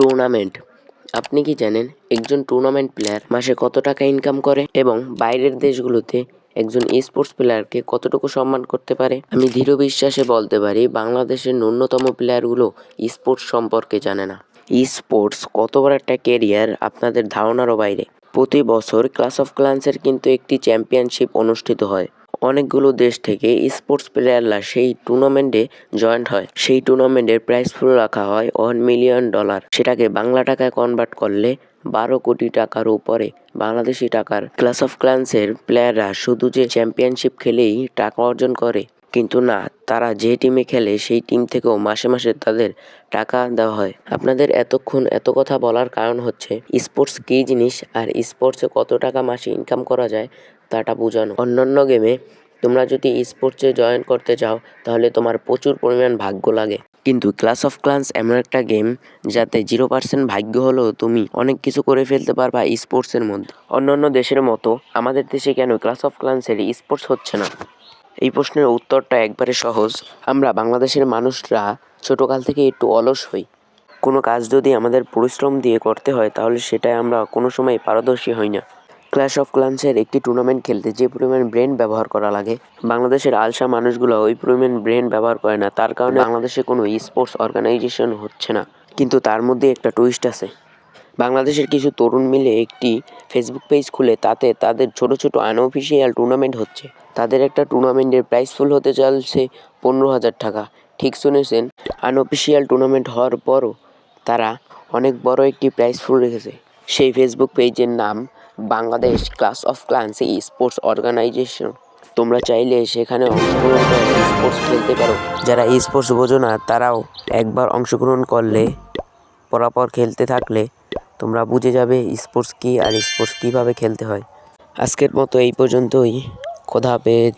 Tournament আপনি কি জানেন একজন টুর্নামেন্ট প্লেয়ার মাসে কত টাকা ইনকাম করে এবং বাইরের দেশগুলোতে একজন স্পোর্টস প্লেয়ারকে কতটুকু সম্মান করতে পারে? আমি দৃঢ় বিশ্বাসে বলতে পারি বাংলাদেশের ন্যূনতম প্লেয়ারগুলো স্পোর্টস সম্পর্কে জানে না। স্পোর্টস কত বড় একটা কেরিয়ার আপনাদের ধারণারও বাইরে। প্রতি বছর ক্লাস অফ ক্লান্সের কিন্তু একটি চ্যাম্পিয়নশিপ অনুষ্ঠিত হয়। অনেকগুলো দেশ থেকে স্পোর্টস প্লেয়াররা সেই টুর্নামেন্টে জয়েন্ট হয়। সেই টুর্নামেন্টের প্রাইস পুল রাখা হয় ওয়ান মিলিয়ন ডলার। সেটাকে বাংলা টাকায় কনভার্ট করলে বারো কোটি টাকার উপরে বাংলাদেশি টাকার ক্লাস অফ ক্লান্সের প্লেয়াররা শুধু যে চ্যাম্পিয়নশিপ খেলেই টাকা অর্জন করে কিন্তু না, তারা যে টিমে খেলে সেই টিম থেকেও মাসে মাসে তাদের টাকা দেওয়া হয়। আপনাদের এতক্ষণ এত কথা বলার কারণ হচ্ছে, স্পোর্টস কী জিনিস আর স্পোর্টসে কত টাকা মাসে ইনকাম করা যায় তাটা বোঝানো। অন্যান্য গেমে তোমরা যদি স্পোর্টসে জয়েন করতে চাও, তাহলে তোমার প্রচুর পরিমাণ ভাগ্য লাগে। কিন্তু ক্লাস অফ ক্লান্স এমন একটা গেম যাতে জিরো পার্সেন্ট ভাগ্য হলেও তুমি অনেক কিছু করে ফেলতে পারবা স্পোর্টসের মধ্যে। অন্যান্য দেশের মতো আমাদের দেশে কেন ক্লাস অফ ক্লান্সের স্পোর্টস হচ্ছে না? এই প্রশ্নের উত্তরটা একবারে সহজ। আমরা বাংলাদেশের মানুষরা ছোটোকাল থেকে একটু অলস হই। কোনো কাজ যদি আমাদের পরিশ্রম দিয়ে করতে হয়, তাহলে সেটাই আমরা কোনো সময় পারদর্শী হই না। ক্ল্যাশ অফ ক্লান্সের একটি টুর্নামেন্ট খেলতে যে পরিমাণ ব্রেন ব্যবহার করা লাগে, বাংলাদেশের আলসা মানুষগুলো ওই পরিমাণ ব্রেন ব্যবহার করে না। তার কারণে বাংলাদেশে কোনো স্পোর্টস অর্গানাইজেশন হচ্ছে না। কিন্তু তার মধ্যে একটা টুইস্ট আছে। বাংলাদেশের কিছু তরুণ মিলে একটি ফেসবুক পেজ খুলে, তাতে তাদের ছোট ছোট আনঅফিসিয়াল টুর্নামেন্ট হচ্ছে। তাদের একটা টুর্নামেন্টের প্রাইস ফুল হতে চলছে পনেরো হাজার টাকা। ঠিক শুনেছেন আনঅফিসিয়াল টুর্নামেন্ট হওয়ার পরও তারা অনেক বড় একটি প্রাইস ফুল রেখেছে। সেই ফেসবুক পেজের নাম বাংলাদেশ ক্লাস অফ ক্লান্স এই স্পোর্টস অর্গানাইজেশন তোমরা চাইলে সেখানে অংশগ্রহণ করে স্পোর্টস খেলতে পারো। যারা স্পোর্টস বোঝো না, তারাও একবার অংশগ্রহণ করলে, পরাপর খেলতে থাকলে তোমরা বুঝে যাবে স্পোর্টস কী আর স্পোর্টস কীভাবে খেলতে হয়। আজকের মতো এই পর্যন্তই। খোদা হাফেজ।